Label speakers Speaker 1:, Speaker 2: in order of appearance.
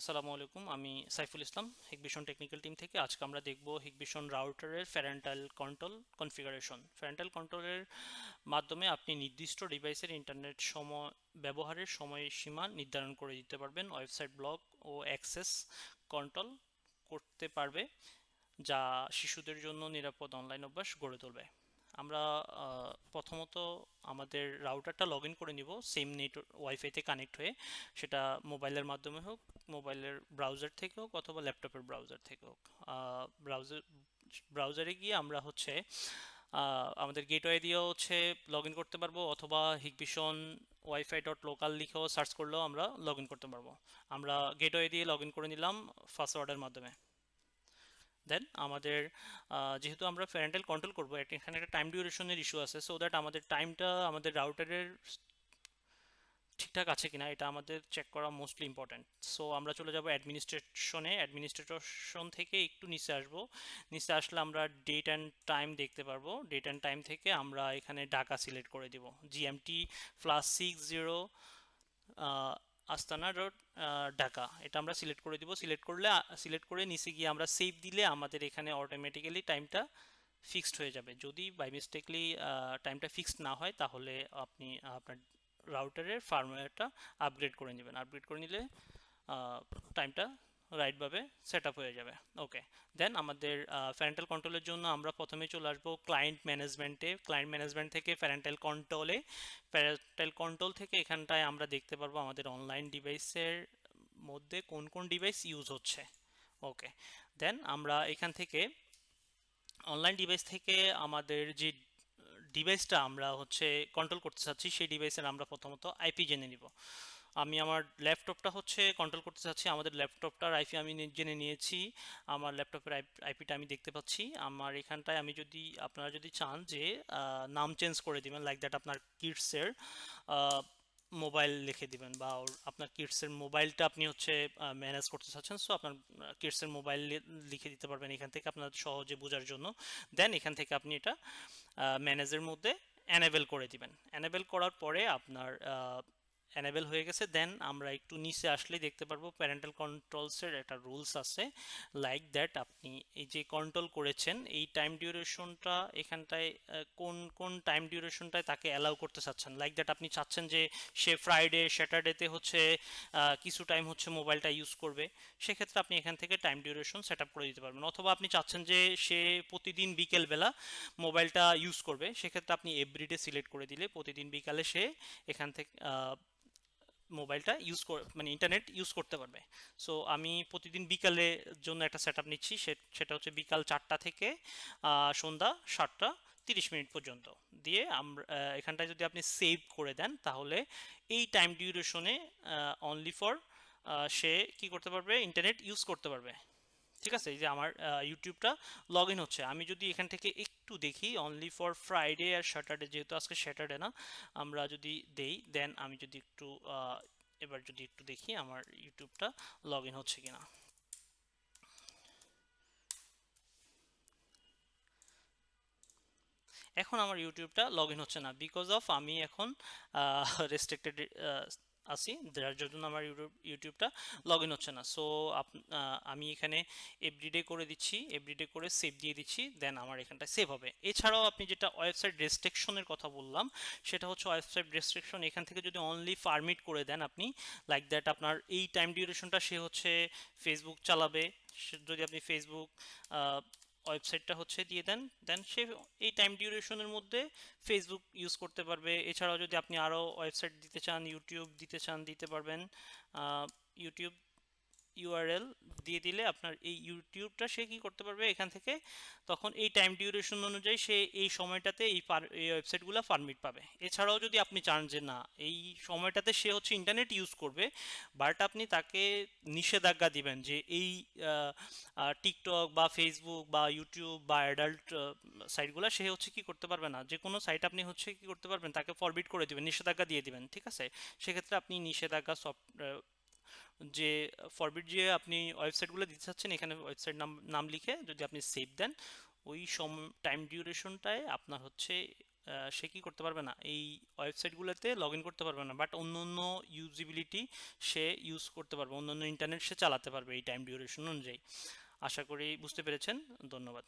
Speaker 1: আসসালামু আলাইকুম, আমি Saiful Islam Hikvision technical team থেকে। আজকে আমরা দেখব হিকভিশন রাউটারের প্যারেন্টাল কন্ট্রোল কনফিগারেশন। প্যারেন্টাল কন্ট্রোলের মাধ্যমে আপনি নির্দিষ্ট ডিভাইসের ইন্টারনেট সময়, ব্যবহারের সময়সীমা নির্ধারণ করে দিতে পারবেন। ওয়েবসাইট ব্লক ও অ্যাক্সেস কন্ট্রোল করতে পারবে, যা শিশুদের জন্য নিরাপদ অনলাইন অভ্যাস গড়ে তুলবে। আমরা প্রথমত আমাদের রাউটারটা লগ ইন করে নিব সেম নেট ওয়াইফাইতে কানেক্ট হয়ে। সেটা মোবাইলের মাধ্যমে হোক মোবাইলের ব্রাউজার থেকে হোক, অথবা ল্যাপটপের ব্রাউজার থেকে হোক। ব্রাউজার ব্রাউজারে গিয়ে আমরা হচ্ছে আমাদের গেটওয়ে দিয়েও হচ্ছে লগ ইন করতে পারব, অথবা হিকভিশন ওয়াইফাই ডট লোকাল লিখেও সার্চ করলেও আমরা লগ ইন করতে পারব। আমরা গেটওয়ে দিয়ে লগ ইন করে নিলাম পাসওয়ার্ডের মাধ্যমে। দেন আমাদের যেহেতু আমরা প্যারেন্টাল কন্ট্রোল করব এখানে একটা টাইম ডিউরেশনের ইস্যু আছে সো দ্যাট আমাদের টাইমটা আমাদের রাউটারের ঠিকঠাক আছে কিনা, এটা আমাদের চেক করা মোস্টলি ইম্পর্ট্যান্ট সো আমরা চলে যাব অ্যাডমিনিস্ট্রেশনে অ্যাডমিনিস্ট্রেশন থেকে একটু নিচে আসব। নিচে আসলে আমরা ডেট অ্যান্ড টাইম দেখতে পারব। ডেট অ্যান্ড টাইম থেকে আমরা এখানে ঢাকা সিলেক্ট করে দিব। GMT plus six zero Astana dot Dhaka এটা আমরা সিলেক্ট করে দিব। সিলেক্ট করলে সিলেক্ট করে নিচে গিয়ে আমরা সেভ দিলে আমাদের এখানে অটোমেটিক্যালি টাইমটা ফিক্সড হয়ে যাবে। যদি বাই মিস্টেকলি টাইমটা ফিক্সড না হয়, তাহলে আপনি আপনার রাউটারের ফার্মওয়্যারটা আপগ্রেড করে নেবেন। আপগ্রেড করে নিলে টাইমটা রাইটভাবে সেট আপ হয়ে যাবে। ওকে দেন আমাদের প্যারেন্টাল কন্ট্রোলের জন্য আমরা প্রথমে চলে আসব ক্লায়েন্ট ম্যানেজমেন্টে ক্লায়েন্ট ম্যানেজমেন্ট থেকে প্যারেন্টাল কন্ট্রোলে প্যারেন্টাল কন্ট্রোল থেকে এখানটায় আমরা দেখতে পারব আমাদের অনলাইন ডিভাইসের মধ্যে কোন কোন ডিভাইস ইউজ হচ্ছে। ওকে দেন আমরা এখান থেকে অনলাইন ডিভাইস থেকে আমাদের যে ডিভাইসটা আমরা হচ্ছে কন্ট্রোল করতে চাচ্ছি, সেই ডিভাইসের আমরা প্রথমত আইপি জেনে নিব। আমি আমার ল্যাপটপটা হচ্ছে কন্ট্রোল করতে চাচ্ছি। আমাদের ল্যাপটপটার আইপি আমি জেনে নিয়েছি। আমার ল্যাপটপের আইপিটা আমি দেখতে পাচ্ছি। আমার এখানটায় আমি যদি, আপনারা যদি চান যে নাম চেঞ্জ করে দিবেন লাইক দ্যাট আপনার কিডসের মোবাইল লিখে দিবেন বা আপনার কিডসের মোবাইলটা আপনি হচ্ছে ম্যানেজ করতে চাচ্ছেন সো আপনার কিডসের মোবাইল লিখে দিতে পারবেন এখান থেকে আপনার সহজে বোঝার জন্য। দেন এখান থেকে আপনি এটা ম্যানেজের মধ্যে অ্যানেবেল করে দিবেন। অ্যানেবেল করার পরে আপনার অ্যানেবেল হয়ে গেছে দেন আমরা একটু নিচে আসলেই দেখতে পারব প্যারেন্টাল কন্ট্রোলসের একটা রুলস আছে। লাইক দ্যাট আপনি এই যে কন্ট্রোল করেছেন, এই টাইম ডিউরেশনটা এখানটায় কোন কোন টাইম ডিউরেশনটায় তাকে অ্যালাউ করতে চাচ্ছেন? লাইক দ্যাট আপনি চাচ্ছেন যে সে ফ্রাইডে স্যাটারডেতে হচ্ছে কিছু টাইম হচ্ছে মোবাইলটা ইউজ করবে, সেক্ষেত্রে আপনি এখান থেকে টাইম ডিউরেশন সেট আপ করে দিতে পারবেন। অথবা আপনি চাচ্ছেন যে সে প্রতিদিন বিকেলবেলা মোবাইলটা ইউজ করবে, সেক্ষেত্রে আপনি এভরিডে সিলেক্ট করে দিলে প্রতিদিন বিকালে সে এখান থেকে মোবাইলটা ইউজ করে মানে ইন্টারনেট ইউজ করতে পারবে। সো আমি প্রতিদিন বিকালের জন্য একটা সেট নিচ্ছি সেটা হচ্ছে বিকাল চারটা থেকে সন্ধ্যা সাতটা তিরিশ মিনিট পর্যন্ত। দিয়ে আমরা এখানটায় যদি আপনি সেভ করে দেন, তাহলে এই টাইম ডিউরেশনে অনলি ফর সে কি করতে পারবে? ইন্টারনেট ইউজ করতে পারবে। ঠিক আছে? এই যে আমার ইউটিউবটা লগ ইন হচ্ছে। আমি যদি এখান থেকে একটু দেখি অনলি ফর ফ্রাইডে আর স্যাটারডে যেহেতু আজকে স্যাটারডে না, আমরা যদি দেই দেন আমি যদি একটু এবার যদি একটু দেখি আমার ইউটিউবটা লগ ইন হচ্ছে কিনা। এখন আমার ইউটিউবটা লগ ইন হচ্ছে না বিকজ অফ আমি এখন রেস্ট্রিক্টেড আছি যার জন্য আমার ইউটিউব ইউটিউবটা লগ ইন হচ্ছে না। সো আমি এখানে এভরিডে করে দিচ্ছি এভরিডে করে সেভ দিয়ে দিচ্ছি দেন আমার এখানটা সেভ হবে। এছাড়াও আপনি যেটা ওয়েবসাইট রেস্ট্রিকশনের কথা বললাম, সেটা হচ্ছে ওয়েবসাইট রেস্ট্রিকশন এখান থেকে যদি অনলি পারমিট করে দেন আপনি লাইক দ্যাট আপনার এই টাইম ডিউরেশনটা সে হচ্ছে ফেসবুক চালাবে। যদি আপনি ফেসবুক ওয়েবসাইটটা হচ্ছে দিয়ে দেন দেন সে এই টাইম ডিউরেশনের মধ্যে ফেসবুক ইউজ করতে পারবে। এছাড়াও যদি আপনি আরও ওয়েবসাইট দিতে চান ইউটিউব দিতে চান, দিতে পারবেন। ইউটিউব ইউআরএল দিয়ে দিলে আপনার এই ইউটিউবটা সে কি করতে পারবে এখান থেকে? তখন এই টাইম ডিউরেশন অনুযায়ী সে এই সময়টাতে এই এই ওয়েবসাইটগুলো পারমিট পাবে। এছাড়াও যদি আপনি চান যে না, এই সময়টাতে সে হচ্ছে ইন্টারনেট ইউজ করবে বাট আপনি তাকে নিষেধাজ্ঞা দিবেন যে এই টিকটক বা ফেসবুক বা ইউটিউব বা অ্যাডাল্ট সাইটগুলো সে হচ্ছে কি করতে পারবে না। যে কোনো সাইট আপনি হচ্ছে কি করতে পারবেন, তাকে ফরবিট করে দিবেন, নিষেধাজ্ঞা দিয়ে দিবেন, ঠিক আছে? সেক্ষেত্রে আপনি নিষেধাজ্ঞা সফট যে ফরবিট যে আপনি ওয়েবসাইটগুলো দিতে চাচ্ছেন, এখানে ওয়েবসাইট নাম নাম লিখে যদি আপনি সেভ দেন, ওই সম টাইম ডিউরেশনটায় আপনার হচ্ছে সে কি করতে পারবে না, এই ওয়েবসাইটগুলোতে লগ ইন করতে পারবে না বাট অন্য অন্য ইউজিবিলিটি সে ইউজ করতে পারবে অন্য অন্য ইন্টারনেট সে চালাতে পারবে এই টাইম ডিউরেশন অনুযায়ী। আশা করি বুঝতে পেরেছেন, ধন্যবাদ।